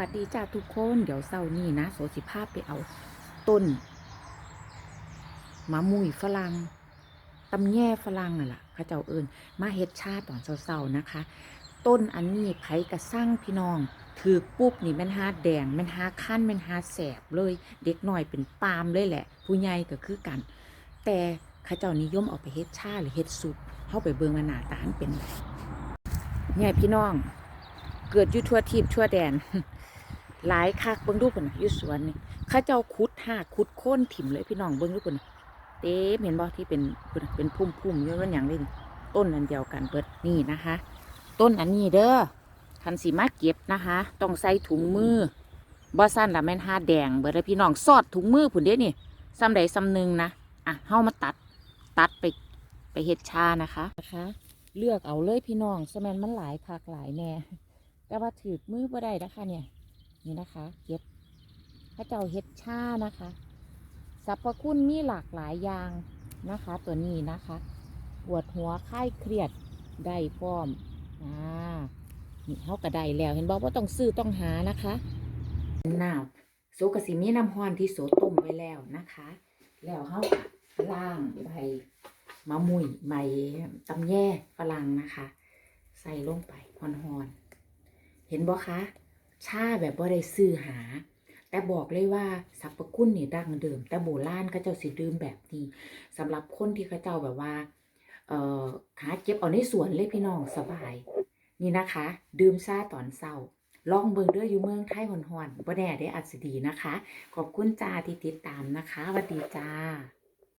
สวัสดีจ้าทุกคนเดี๋ยวเสาร์นี้นะโสสิภาพไปเอาต้นมะมุยฝรั่งตำแย่ฝรั่งน่ะล่ะเขาเจ้าเอิญมาเฮ็ดชาตอนเสาร์ๆนะคะ ต้นอันนี้ไผกระสั่งพี่น้อง ถือปุ๊บนี่แมันหาแดงแมันหาขั้นแมันหาแสบเลย เด็กหน้อยเป็นปาล์มเลยแหละ ผู้ใหญ่ก็คือกัน แต่เขาเจ้านิยมเอาไปเฮ็ดชาหรือเฮ็ดซุปเข้าไปเบิ่งว่าหน้าตาเป็นไงเนี่ยพี่น้อง เกิดอยู่ทั่วทิพย์ทั่วแดน หลายคักเบิ่งดูพุ่นน่ะอยู่สวนนี่ข้าเจ้าขุดหากขุดโค่นถิ่มเลยพี่น้องเบิ่งดูพุ่นเต็มเห็นบ่ที่เป็นพุ่นเป็นพุ่มๆอยู่นั่นอย่างนี้ต้นอันเดียวกันเบิดนี่นะคะ ต้นอันนี้เด้อคันสิมาเก็บนะคะ ต้องใส่ถุงมือบ่สั้นละแม่นหาแดงเบิดเลยพี่น้องสอดถุงมือพุ่นเด้นี่ซ้ำใดซ้ำหนึ่งนะอะเฮามาตัดตัดไปไปเฮ็ดชานะคะนะคะ เลือกเอาเลยพี่น้องสแมนมันหลายคักหลายแน่แต่ว่าถือมือบ่ได้นะคะเนี่ย นี่นะคะเก็บพระเจ้าเฮ็ดชานะคะสรรพคุณมีหลากหลายอย่างนะคะ ตัวนี้นะคะปวดหัวคลายเครียดได้พร้อมอ่านี่เขาก็ได้แล้วเห็นบอกว่าต้องซื้อต้องหานะคะน้ำโซกะสิมีน้ำห้อนที่โสต้มไว้แล้วนะคะ แล้วเขาก็ล่างใบมะมุยใบตำแย่ฝรั่งนะคะ ใส่ลงไปหอนๆเห็นบ่คะ ชาแบบบ่ได้ซื้อหา แต่บอกเลยว่าสรรพคุณนี่ดั้งเดิม แต่โบราณก็เจ้าสิดื่มแบบนี้สำหรับคนที่เขาเจ้าแบบว่า เอ่อหาเก็บเอาในสวนเลยพี่น้องสบาย นี่นะคะ ดื่มซาตอนเศร้าลองเบิ่งเด้ออยู่เมืองไทยหอนๆบ่แน่ได้อาจสิดีนะคะ ขอบคุณจ้าที่ติดตามนะคะสวัสดีจ้า